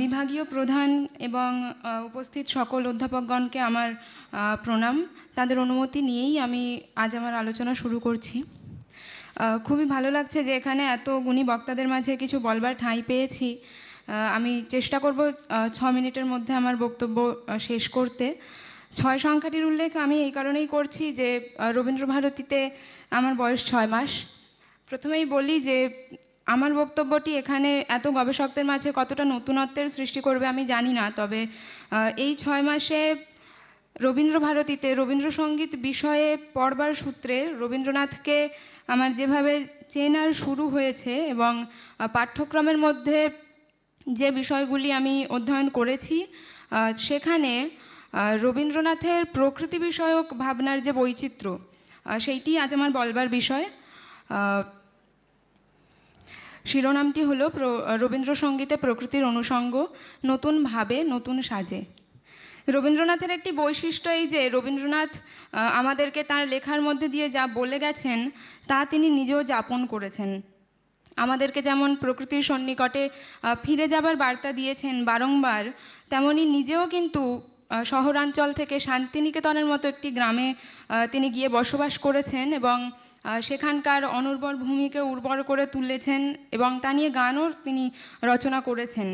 বিভাগীয় প্রধান এবং উপস্থিত সকল অধ্যাপকগণকে আমার প্রণাম। তাদের অনুমতি নিয়েই আমি আজ আমার আলোচনা শুরু করছি। খুবই ভালো লাগছে যে এখানে এত গুণী বক্তাদের মাঝে কিছু বলবার ঠাঁই পেয়েছি। আমি চেষ্টা করব ছ মিনিটের মধ্যে আমার বক্তব্য শেষ করতে। ছয় সংখ্যাটির উল্লেখ আমি এই কারণেই করছি যে রবীন্দ্রভারতীতে আমার বয়স ছয় মাস। প্রথমেই বলি যে আমার বক্তব্যটি এখানে এত গবেষকদের মাঝে কতটা নতুনত্বের সৃষ্টি করবে আমি জানি না, তবে এই ছয় মাসে রবীন্দ্রভারতীতে রবীন্দ্রসঙ্গীত বিষয়ে পড়বার সূত্রে রবীন্দ্রনাথকে আমার যেভাবে চেনার শুরু হয়েছে এবং পাঠ্যক্রমের মধ্যে যে বিষয়গুলি আমি অধ্যয়ন করেছি সেখানে রবীন্দ্রনাথের প্রকৃতি বিষয়ক ভাবনার যে বৈচিত্র্য সেইটি আজ আমার বলবার বিষয়। শিরোনামটি হলো রবীন্দ্রসঙ্গীতে প্রকৃতির অনুষঙ্গ, নতুন ভাবে নতুন সাজে। রবীন্দ্রনাথের একটি বৈশিষ্ট্য এই যে, রবীন্দ্রনাথ আমাদেরকে তার লেখার মধ্যে দিয়ে যা বলে গেছেন, তা তিনি নিজেও যাপন করেছেন। আমাদেরকে যেমন প্রকৃতির সন্নিকটে ফিরে যাবার বার্তা দিয়েছেন বারংবার, তেমনি নিজেও কিন্তু শহরাঞ্চল থেকে শান্তিনিকেতনের মতো একটি গ্রামে তিনি গিয়ে বসবাস করেছেন এবং সেখানকার অনুর্বর ভূমিকে উর্বর করে তুলেছেন এবং তা নিয়ে গানও তিনি রচনা করেছেন।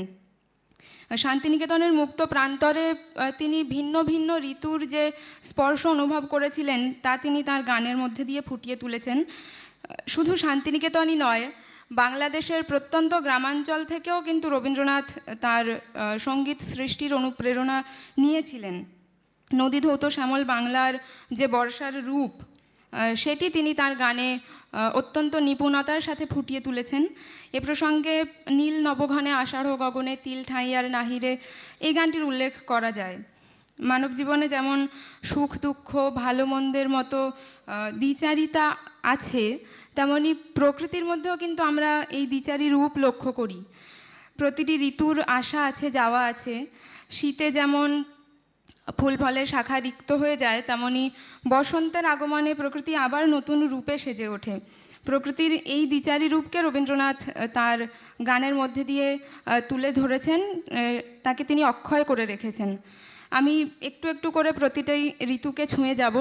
শান্তিনিকেতনের মুক্ত প্রান্তরে তিনি ভিন্ন ভিন্ন ঋতুর যে স্পর্শ অনুভব করেছিলেন, তা তিনি তার গানের মধ্যে দিয়ে ফুটিয়ে তুলেছেন। শুধু শান্তিনিকেতনই নয়, বাংলাদেশের প্রত্যন্ত গ্রামাঞ্চল থেকেও কিন্তু রবীন্দ্রনাথ তার সংগীত সৃষ্টির অনুপ্রেরণা নিয়েছিলেন। নদী ধৌত শ্যামল বাংলার যে বর্ষার রূপ সেটি তিনি তার গানে অত্যন্ত নিপুণতার সাথে ফুটিয়ে তুলেছেন। এ প্রসঙ্গে নীল নবঘনে আষাঢ় গগনে তিল ঠাঁইয়ার নাহিরে এই গানটির উল্লেখ করা যায়। মানব জীবনে যেমন সুখ, দুঃখ, ভালো, মন্দের মতো দ্বিচারিতা আছে, তেমনি প্রকৃতির মধ্যেও কিন্তু আমরা এই দ্বিচারী রূপ লক্ষ্য করি। প্রতিটি ঋতুর আশা আছে, যাওয়া আছে। শীতে যেমন ফুল ফলের শাখা রিক্ত হয়ে যায়, তেমনি বসন্তের আগমনে প্রকৃতি আবার নতুন রূপে সেজে ওঠে। প্রকৃতির এই দ্বিচারী রূপকে রবীন্দ্রনাথ তার গানের মধ্যে দিয়ে তুলে ধরেছেন তাকে তিনি অক্ষয় করে রেখেছেন। আমি একটু একটু করে প্রতিটাই ঋতুকে ছুঁয়ে যাব।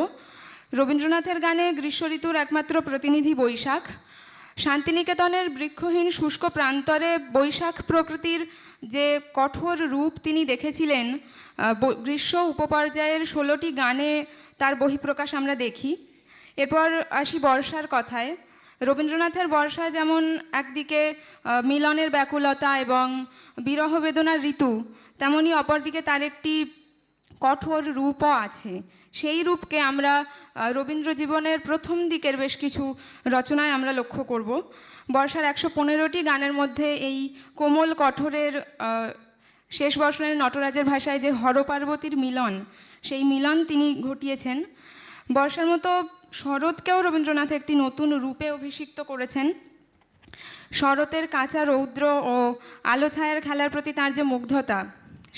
রবীন্দ্রনাথের গানে গ্রীষ্ম ঋতুর একমাত্র প্রতিনিধি বৈশাখ। শান্তিনিকেতনের বৃক্ষহীন শুষ্ক প্রান্তরে বৈশাখ প্রকৃতির যে কঠোর রূপ তিনি দেখেছিলেন গ্রীষ্ম উপপর্যায়ের ষোলোটি গানে তার বহিঃপ্রকাশ আমরা দেখি। এরপর আসি বর্ষার কথায়। রবীন্দ্রনাথের বর্ষা যেমন একদিকে মিলনের ব্যাকুলতা এবং বিরহ বেদনার ঋতু, তেমনি অপরদিকে তার একটি কঠোর রূপও আছে। সেই রূপকে আমরা রবীন্দ্র জীবনের প্রথম দিকের বেশ কিছু রচনায় আমরা লক্ষ্য করব। বর্ষার একশো পনেরোটি গানের মধ্যে এই কোমল কঠোরের শেষ বর্ষণের নটরাজের ভাষায় যে হরপার্বতীর মিলন, সেই মিলন তিনি ঘটিয়েছেন। বর্ষার মতো শরৎকেও রবীন্দ্রনাথ একটি নতুন রূপে অভিষিক্ত করেছেন। শরতের কাঁচা রৌদ্র ও আলো ছায়ার খেলার প্রতি তার যে মুগ্ধতা,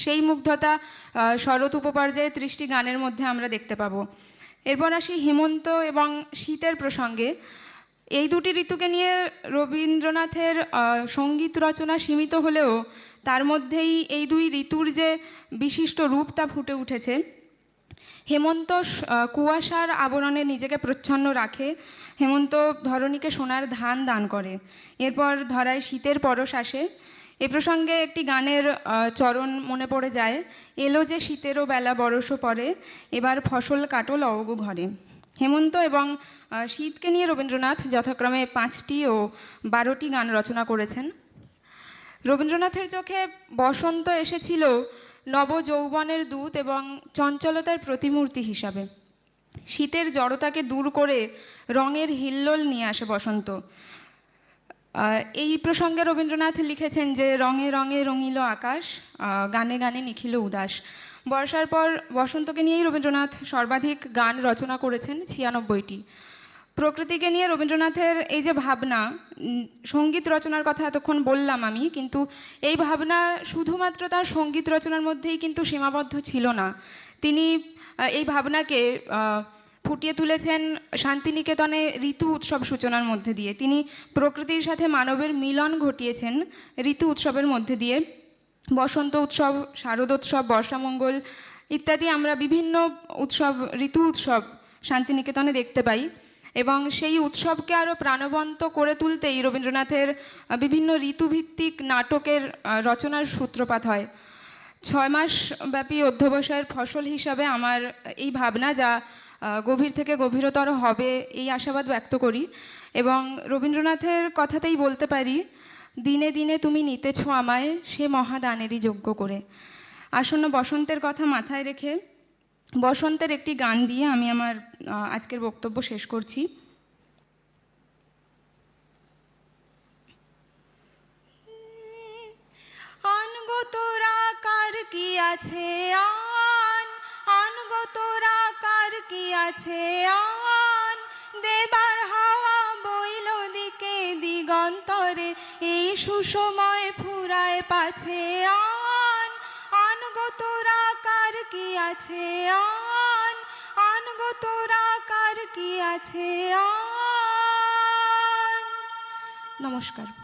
সেই মুগ্ধতা শরৎ উপপর্যায়ে ত্রিশটি গানের মধ্যে আমরা দেখতে পাবো। এরপর আসি হেমন্ত এবং শীতের প্রসঙ্গে। এই দুটি ঋতুকে নিয়ে রবীন্দ্রনাথের সংগীত রচনা সীমিত হলেও তার মধ্যেই এই দুই ঋতুর যে বিশিষ্ট রূপ তা ফুটে উঠেছে, হেমন্ত কুয়াশার আবরণে নিজেকে প্রচ্ছন্ন রাখে। হেমন্ত ধরণীকে সোনার ধান দান করে। এরপর ধরায় শীতের পরশ আসে। এ প্রসঙ্গে একটি গানের চরণ মনে পড়ে যায়। এলো যে শীতেরও বেলা বরষও পরে এবার ফসল কাটল অগু ঘরে। হেমন্ত এবং শীতকে নিয়ে রবীন্দ্রনাথ যথাক্রমে পাঁচটি ও বারোটি গান রচনা করেছেন। রবীন্দ্রনাথের চোখে বসন্ত এসেছিল নব যৌবনের দূত এবং চঞ্চলতার প্রতিমূর্তি হিসাবে। শীতের জড়তাকে দূর করে রঙের হিল্লোল নিয়ে আসে বসন্ত। এই প্রসঙ্গে রবীন্দ্রনাথ লিখেছেন যে, রঙে রঙে রঙিল আকাশ গানে গানে নিখিল উদাস। বর্ষার পর বসন্তকে নিয়েই রবীন্দ্রনাথ সর্বাধিক গান রচনা করেছেন ছিয়ানব্বইটি। প্রকৃতিকে নিয়ে রবীন্দ্রনাথের এই যে ভাবনা সংগীত রচনার কথা এতক্ষণ বললাম আমি, কিন্তু এই ভাবনা শুধুমাত্র তার সংগীত রচনার মধ্যেই কিন্তু সীমাবদ্ধ ছিল না। তিনি এই ভাবনাকে ফুটিয়ে তুলেছেন শান্তিনিকেতনে ঋতু উৎসব সূচনার মধ্যে দিয়ে। তিনি প্রকৃতির সাথে মানবের মিলন ঘটিয়েছেন ঋতু উৎসবের মধ্যে দিয়ে। বসন্ত উৎসব শারদোৎসব বর্ষামঙ্গল ইত্যাদি আমরা বিভিন্ন উৎসব, ঋতু উৎসব শান্তিনিকেতনে দেখতে পাই এবং সেই উৎসবকে আরও প্রাণবন্ত করে তুলতেই রবীন্দ্রনাথের বিভিন্ন ঋতুভিত্তিক নাটকের রচনার সূত্রপাত হয়। ছয় মাস ব্যাপী অধ্যবসায়ের ফসল হিসাবে আমার এই ভাবনা যা গভীর থেকে গভীরতর হবে এই আশাবাদ ব্যক্ত করি। এবং রবীন্দ্রনাথের কথাতেই বলতে পারি, দিনে দিনে তুমি নিতেছ আমায় সে মহাদানেরই যোগ্য করে। আসন্ন বসন্তের কথা মাথায় রেখে বসন্তের একটি গান দিয়ে আমি আমার আজকের বক্তব্য শেষ করছি। আনগো তোরা কার কি আছে? আনগো তোরা কার কি আছে আন? দেবার হাওয়া বইল দিকে দিগন্তরে, এই সুসময় ফুরায় পাছে আন। আনগো তোরা কার কি আছে আন? আনগো তোরা কার কি আছে আন? নমস্কার।